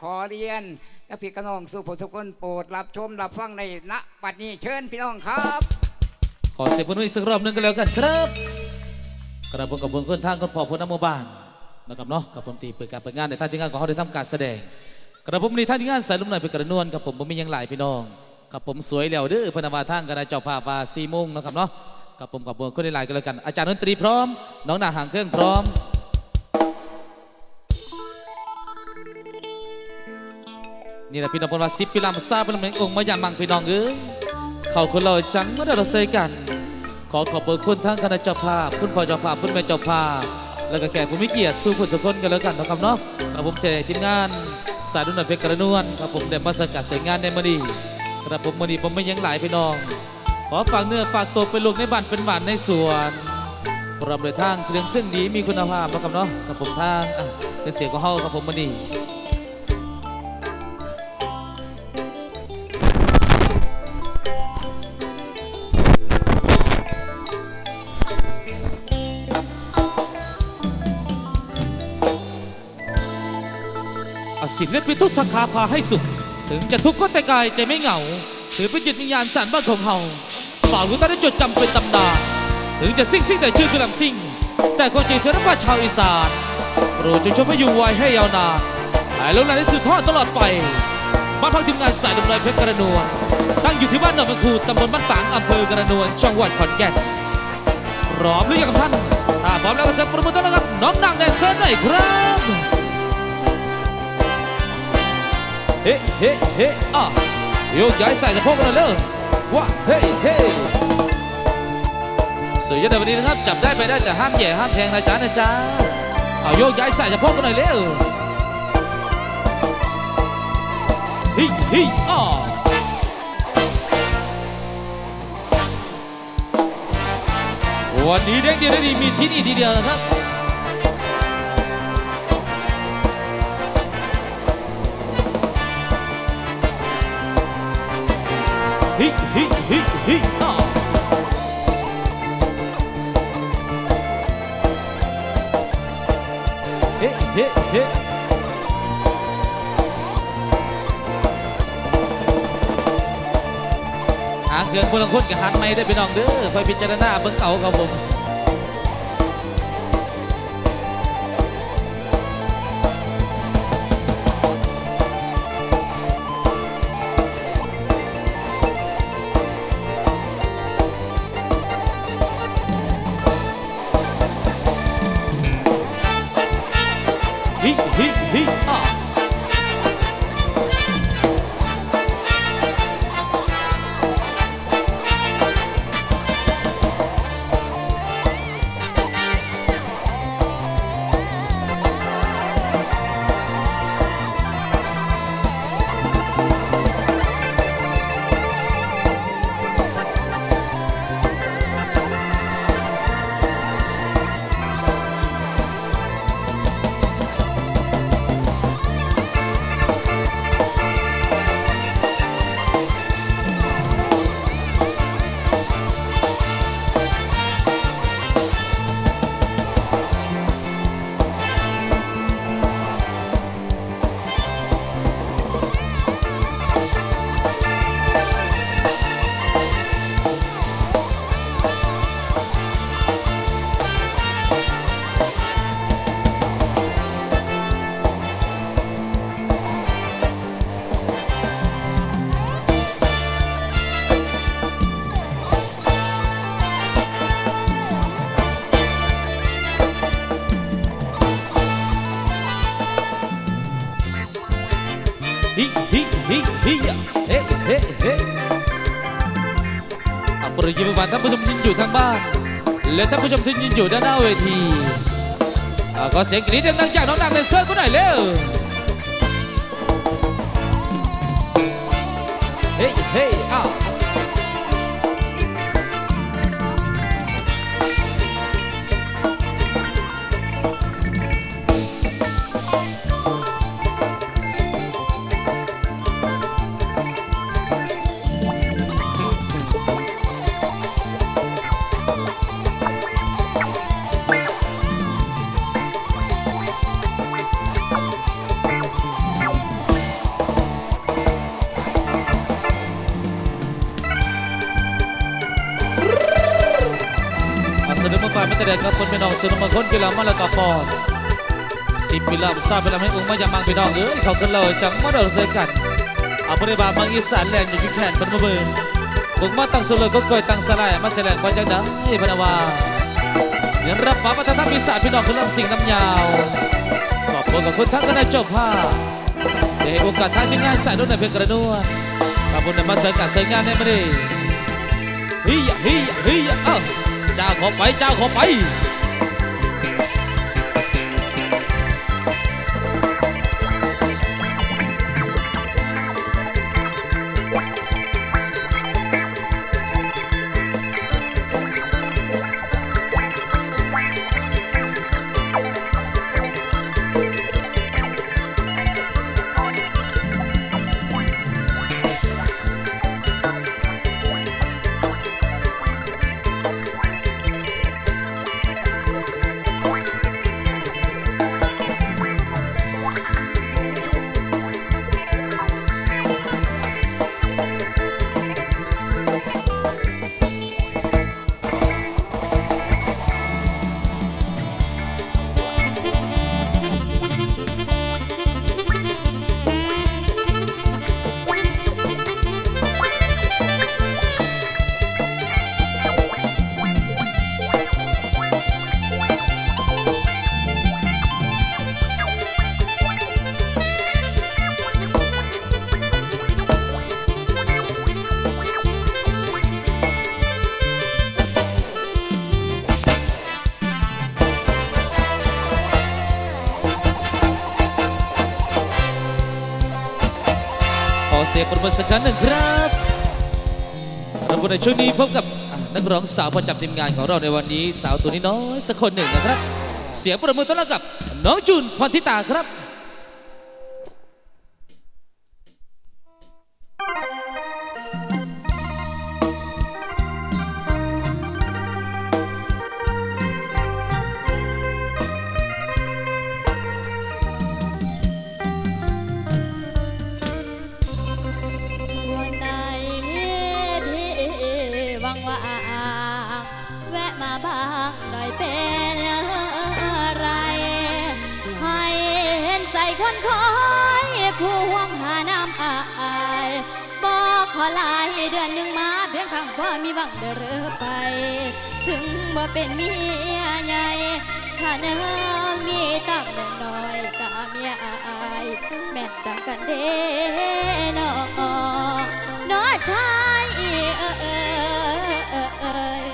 ขอเรียนกับพี่กระนองสุภสุคนโปรดรับชมรับฟังในณบัดนี้เชิญพี่น้องครับ ขอเสียงปรบมืออีกสักรอบหนึงกันแล้วกันครับกระผมกับผมคนทางคนพอพนหมู่บ้านนะครับเนาะกับผมตีเปิดการเปิดงานในท่านที่งานของเขาได้ทำการแสดง กระผมในท่านที่งานสายลุมหน่อยเป็นกระนวลกับผมผมมีหยังหลายพี่น้องกับผมสวยแล้วเด้อพนาวาทางกันเจ้าภาพวาซีโมงนะครับเนาะกับผมกับผมคนได้หลายกันแล้วกันอาจารย์ดนตรีพร้อม น้องหน้าห่างเครื่องพร้อม นี่แหละพี่น้องพนว่าสิบปีลำซาเป็นเหมือนองค์มาอย่างมังพี่น้องเอ้ยเขาคนเราจังเมื่อเราเซยกัน ขอขอบคุณทั้งคณะเจ้าภาพคุณพ่อเจ้าภาพคุณแม่เจ้าภาพ แล้วก็แขกผู้มีเกียรติสู้คนทุกคนกันแล้วกันนะครับเนาะกับผมเจทีมงานสายดุนนเพชรกระนวลกับผมเดมมาสกัดเสียงานในมือดีกระผมมือดีผมไม่ยังหลายพี่น้อง ขอฝากเนื้อฝากตัวเป็นลูกในบ้านเป็นหวานในสวนพร้อมเลยทางเครื่องเส้นดีมีคุณภาพนะครับเนาะกับผมทางเป็นเสียงของเฮากับผมมือ ศิลปินทุกสาขาพาให้สุข ถึงจะทุกข์ก็แต่กายใจไม่เหงา ถือเป็นจิตวิญญาณสารบ้านของเฮาฝากรู้ตาได้จดจำเป็นตำนานถึงจะซิ่งซิ่งแต่ชื่อคือลำซิ่ง แต่คนจริงเสนว่าชาวอีสานโปรดจงชมให้อยู่ไว้ให้ยาวนานหายแล้วนานที่สืบทอดตลอดไปบ้านพักทีมงานสายดำเนินเพชรกระนวลตั้งอยู่ที่บ้านหนองบังคูตำบลบ้านฝางอำเภอกระนวลจังหวัดขอนแก่นพร้อมหรือยังครับท่านถ้าพร้อมแล้วก็เซ็ตโปรโมทต้อนรับน้องนางแดนเซอร์หน่อยครับ เฮ้เฮ้เฮ้อะโยกย้ายใส่สะโพกกันเลยว่าเฮ้เฮ้สวยยอดในวันนี้นะครับจับได้ไปได้แต่ห้ามแย่ห้ามแทงนะจ๊ะนะจ๊ะเอาโยกย้ายใส่สะโพกกันหน่อยเร็วฮิฮิอะวันนี้เด็กเดียวได้ดีมีที่นี่ทีเดียวนะครับ ฮิฮิฮิฮิอะเฮ้เฮ้เฮ้หางเครื่องคนละคนกับหันไม่ได้ไปน้องเด้อคอยพิจารณาเบิ่งเอาครับผม และท่านผู้ชมที่ยืนอยู่ด้านหน้าเวทีก็เสียงกรี๊ดดังๆจากน้องนางแดนเซอร์กูหน่อยเร็วเฮ้เฮ้อ้า น้องสุนทรคนกีฬามาแล้วก็ปอดสิบปีลาทราบไปล้วให้องค์มายังมังพี่น้องเอ้ยเขากันเราจังมาเดินใส่กันเอาบริบาลมังอีสานแลนด์อยู่ที่แขนเป็นมาเบิ่งบุกมาตั้งสุเลยก็กล้วยตั้งสลายมาแสดงว่าจังได้พนาวาเสียงรับฟ้าวัฒนธรรมอีสานพี่น้องคือลำสิ่งน้ำยาวขอบคุณกับคุณทั้งคณะเจ้าภาพได้ให้โอกาสทางทีมงานสายรุ่นในเพียงกระนวลขอบคุณในมาเสริมการเสริมงานในมื้อนี้เฮียเฮียเฮียเอ้าเจ้าขอไปเจ้าขอไป เสียงปรบมือสักครั้งหนึ่งครับเราในช่วงนี้พบกับนักร้องสาวประจำทีมงานของเราในวันนี้ สาวตัวนี้น้อยสักคนหนึ่งนะครับ เสียงปรบมือต้อนรับกับน้องจูนพรทิตาครับ ถึงบ่เป็นเมียใหญ่ฉันมีตั้งน้อยกะเมียอายแม่นต่างกันเด้นอน้อชายเอ้ย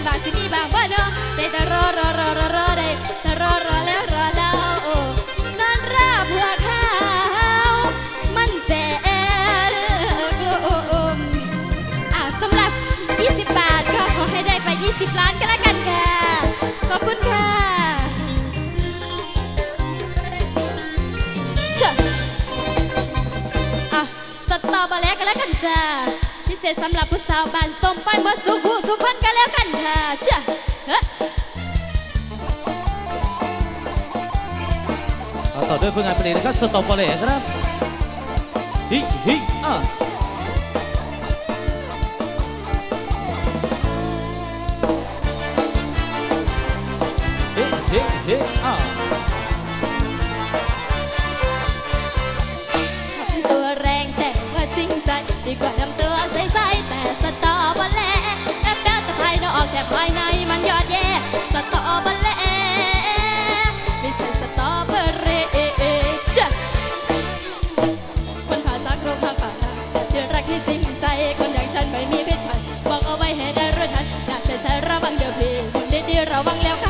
นว่าสิมีบางบ่เนาะได้แต่รอรอรอรอรอได้แต่รอรอแล้วรอแล้วนอนราเพื่อขามันแสนกลมอะสำหรับ 20 บาทก็ขอให้ได้ไป 20 ล้านก็แล้วกัน ศสำหรับผู้สาวบ้านสมไปบ่สุขุทุกคนกันแล้วกันฮะเจ้าเราต่อด้วยผลงานเพลงนะครับสตอปเปร์ครับฮิฮิอะเฮ้เฮ้เฮ้อะ บแลแอบแป๊บแต่ภายนอกแต่ภายในมันยอดแย่สตอบแลไม่ใช่สตอเบอร์เรจ้ะคนผ่าซักโรงทางป่าที่รักที่จริงใจคนอย่างฉันไม่มีเพศภัยบอกเอาไว้ให้ได้รู้ทันอยากใช้ใช้ระวังเดี๋ยวพี่คนดีๆระวังแล้วกัน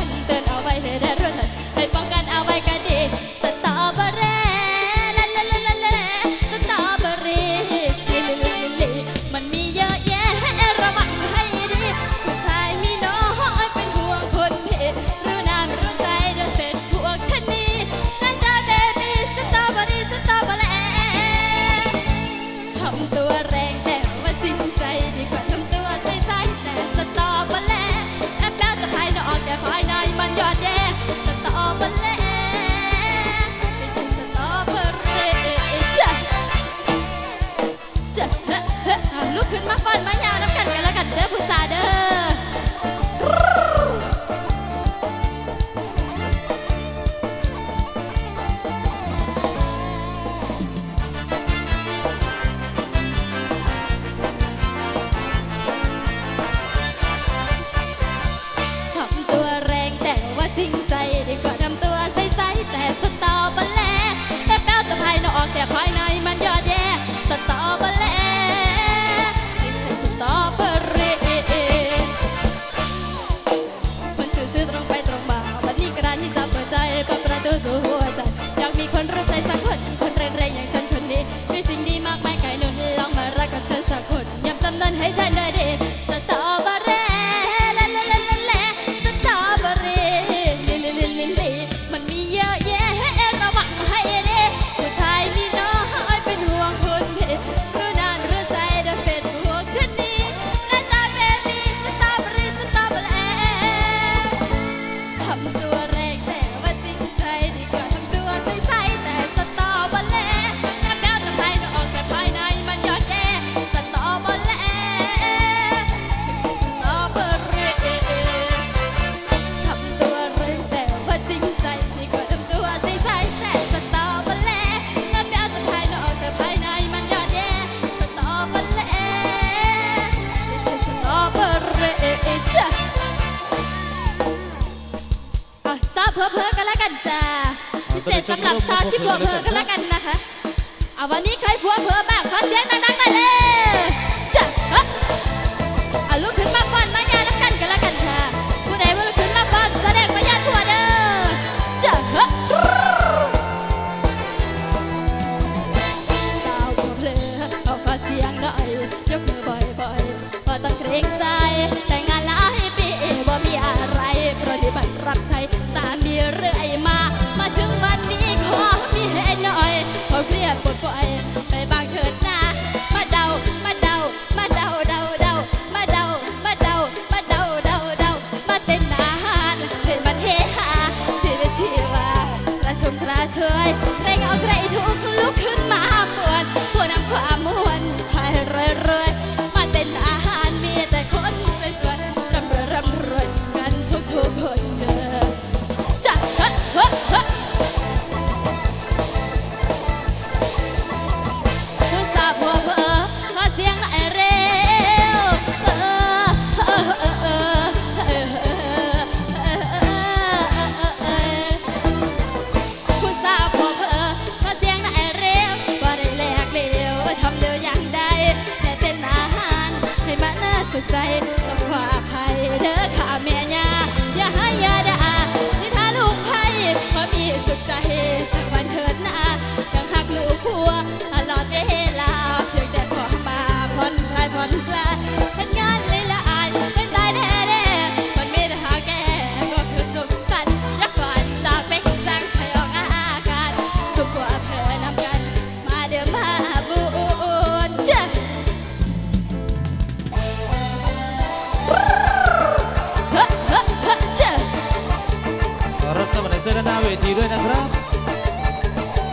เสดงหน้าเวทีด้วยนะครับ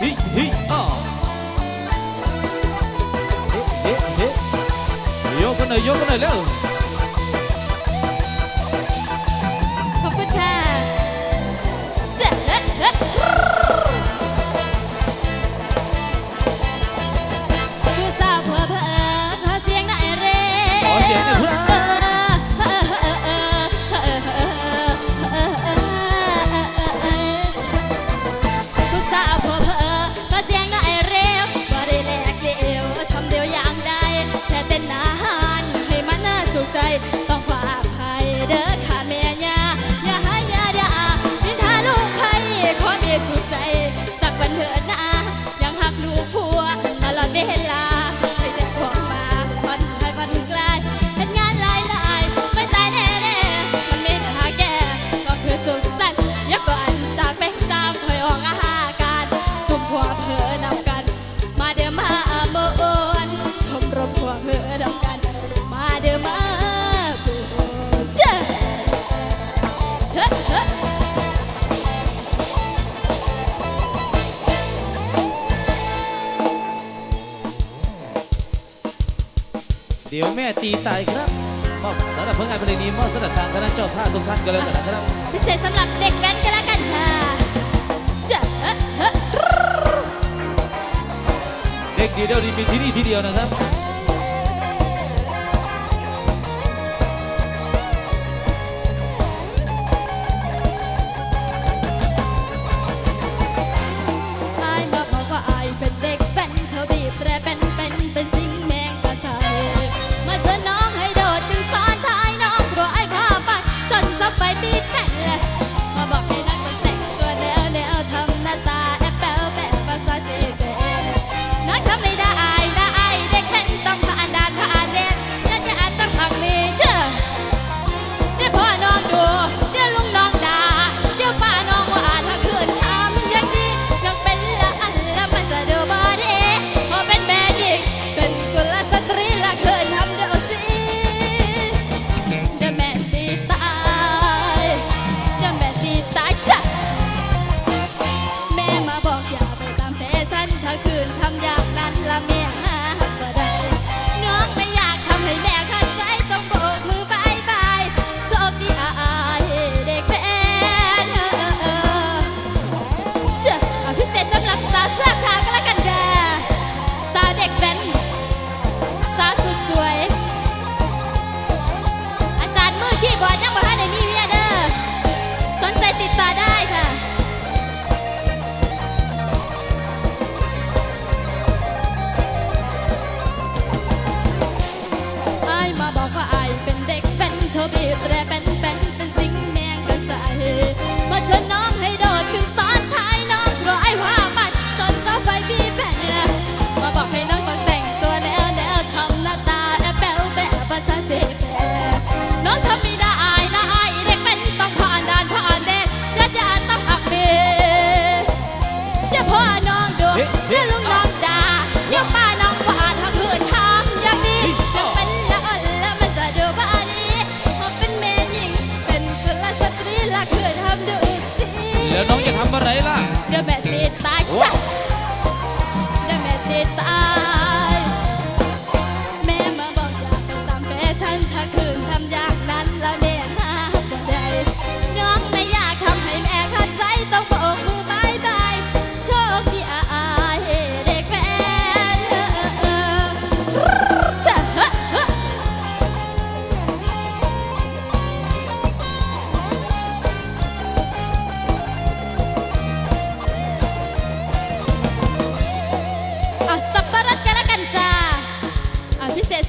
ฮิฮิอ้อเฮ้เฮ้เฮ้ยกกันหน่อยยกกันหน่อยเร็ว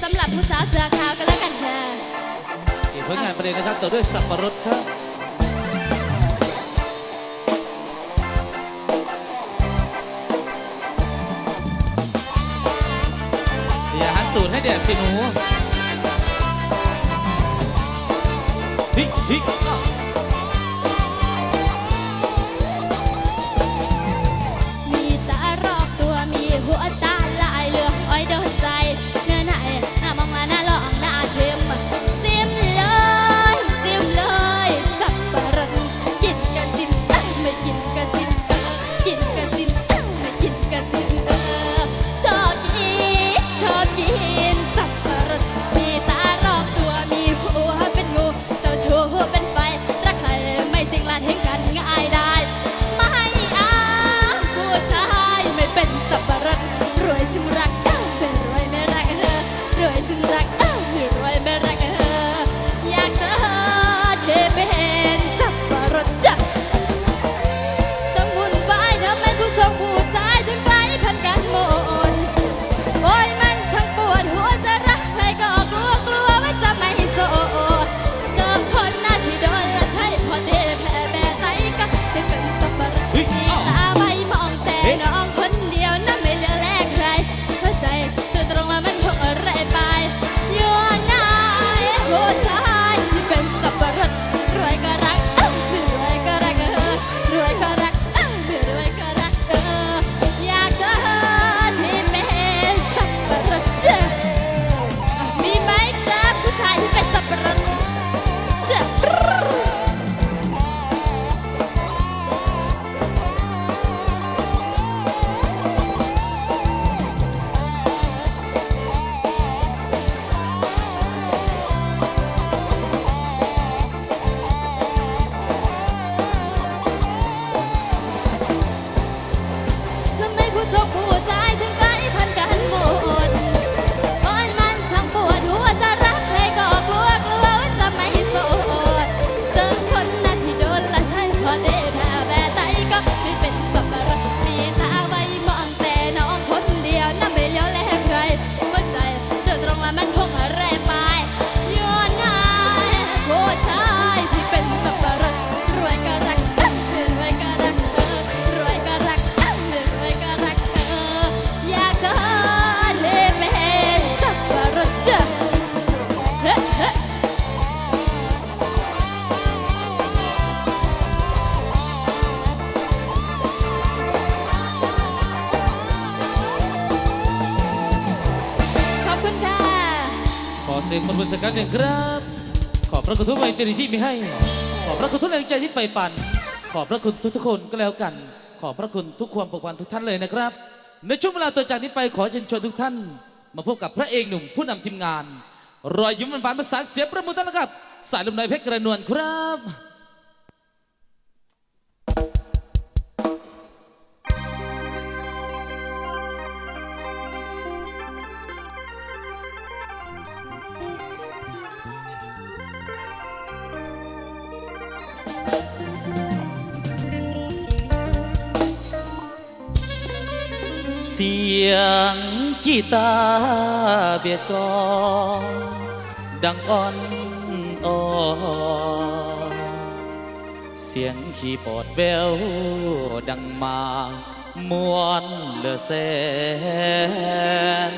สำหรับผู้สาวเสื้อขาวกันแล้วกันค่ะเกี่ยวกับงานประเด็นนะครับต่อด้วยสับปะรดครับอย่าหันตูดให้แดดสิหนูฮิฮิ นึ่งครับ ขอบพระคุณทุกแรงใจที่มีให้ ขอบพระคุณทุกแรงใจที่ไปปั่น ขอบพระคุณทุกๆคนก็แล้วกัน ขอบพระคุณทุกความปกปันทุกท่านเลยนะครับ ในช่วงเวลาต่อจากนี้ไปขอเชิญชวนทุกท่าน มาพบกับพระเอกหนุ่มผู้นำทีมงาน รอยยิ้มหวานๆประสาเสียงประมือต้อนรับ สายลมนอยเพชรกระนวลครับ เสียงกีตาร์เบียดกลองดังอ่อนอ่อเสียงคีย์บอร์ดแววดังมามวนเหลือแสน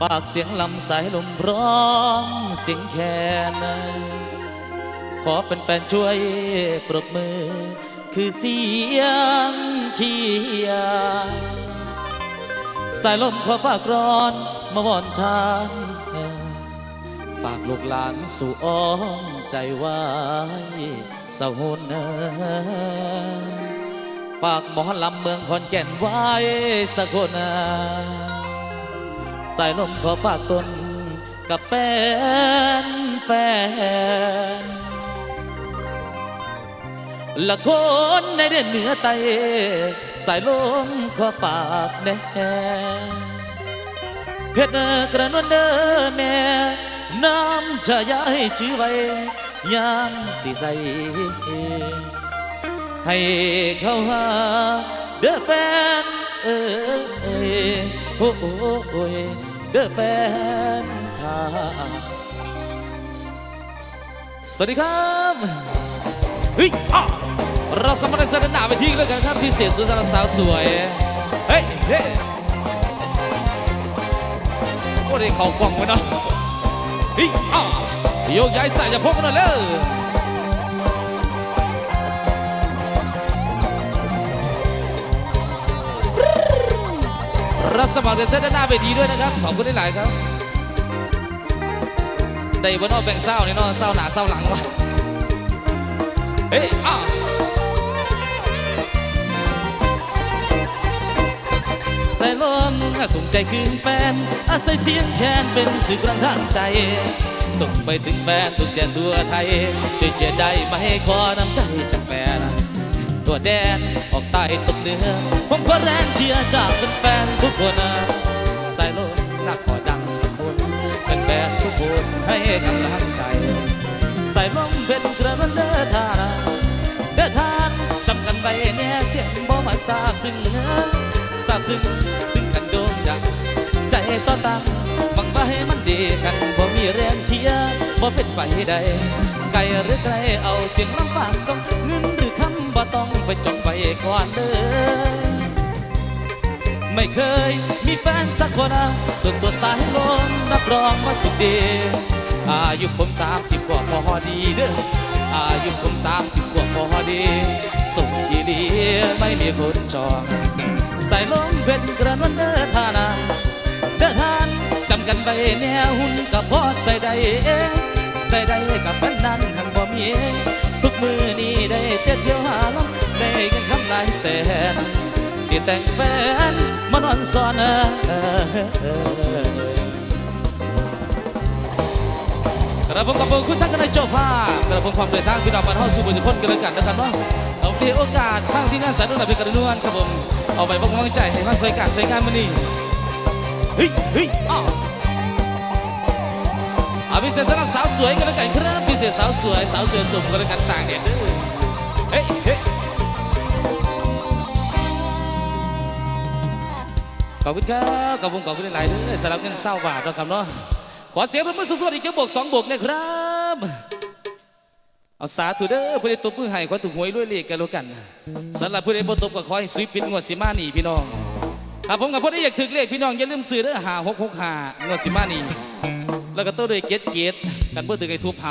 ปากเสียงลำสายลมร้อมเสียงแคน ขอแฟนๆช่วยปรบมือ คือเสียงเชียร์สายลมขอฝากร้อนมาวอนทานฝากลูกหลานสู่อ้อมใจไว้สะหนเอ่ยฝากหมอลำเมืองขอนแก่นไว้สักคนสายลมขอฝากตนกับแฟนแฟน ละคนในเด่นเหนือไตสายลมขอปากแน่เพชรกระนวลเด้อแม่น้ำชายาให้ชื่อไว้ยามสิใสให้เขาหาเด้อแฟนเอ้ยโอ้โอ้ยเด้อแฟนทาสวัสดีครับ เฮ้ยอาเราสามารถเสนอหน้าไปที่แล้วกันครับที่เสียสุดสาวสวยเฮ้ยเฮ้ยโอ้ได้เข่ากล่องไว้นะเฮ้ยอ้าโยกย้ายสายจะพบกันหน่อยเลยรับสมัครเดินเส้นด้านหน้าไปดีด้วยนะครับ ขอบคุณหลายครับ ได้บนนอกแบ่งเศร้านี่นาะเศร้าหนาเศร้าหลังวะ เฮ้ยอ้าวใส่ส่ลมส่งใจคืนแฟนอาศัยเสียงแคนเป็นสื่อกลางทางใจ ส่งไปถึงแฟนทุกแดนทั่วไทย ช่วยเชียร์ได้ไหมขอน้ำใจจากแฟนตัวแดนออกใต้ตกเหนือผมขอแรงเชียร์จากแฟนทุกคนสายลมนักขอดังสักคนแฟนทุกคนให้กำลังใจสายลม บ่มาซาบซึ้งเนื้อซาบซึ้งถึงกันโดนดัง ใจต่อตังบังไว้มันดีกันบ่มีแรงเชียร์บ่เป็นไปใดไกลหรือไกลเอาเสียงลำบากส่งเงินหรือคำบ่ต้องไปจองไว้ก่อนเด้อไม่เคยมีแฟนสักคนนะส่วนตัวสายลมรับรองว่าสุดดีอายุผมสามสิบกว่าพอดีเด้อ อายุผมสามสิบกว่าพอดีส่งยีดีไม่มีคนจอง ใส่ลมเป็นกระนวนเด้อทานาเด้อทานจำกันไปแนวหุ่นกับพ่อใส่ได้ใส่ได้กับแฟนนั้นหังบ่มี ทุกมือนี้ได้เต้นเทียวหาลมได้เงินคำหลายแสน สิแต่งแฟนมานอนซ้อนเออ ระผมกับผมคุณทั้งกันในเจ้าภาพกระผมความเดินทางพี่น้องมาเข้าสู่บุญคนกันเลยกันนะครับเนาะเอาที่โอกาสทางที่งานสายนุ่นเป็นกระนวนครับผมเอาไปบอกกำลังใจให้มาสวยกาสวยงานมันนี่เฮ้ยเฮ้ยอ้าวเอาพิเศษสำหรับสาวสวยกันแล้วกันครับพิเศษสาวสวยสาวสวยสมกันแล้วกันต่างเด็ดเด้อเฮ้ยเฮ้ยขอบคุณครับขอบคุณขอบคุณหลายๆเด้อสำหรับเงินเศร้าบาทนะครับเนาะ ขอเสียงปรบมือสวัสดีเจ้าบวกสองบวกเนะครับ เอาสาธุเด้อผู้ใดตบมือให้ขอถูกหวยรวยเลขกันแล้วกันสำหรับผู้ใดบ่ตบก็ขอให้สวิปปิดงวดสิมานีพี่น้องครับผมกับผู้ใดอยากถึกเลขพี่น้องอย่าลืมซื้อเด้อหาหกหกหางวดสิมานีแล้วก็ตัวด้วยเกียรติเกียรติกันเพื่อถึงไอ้ทุบห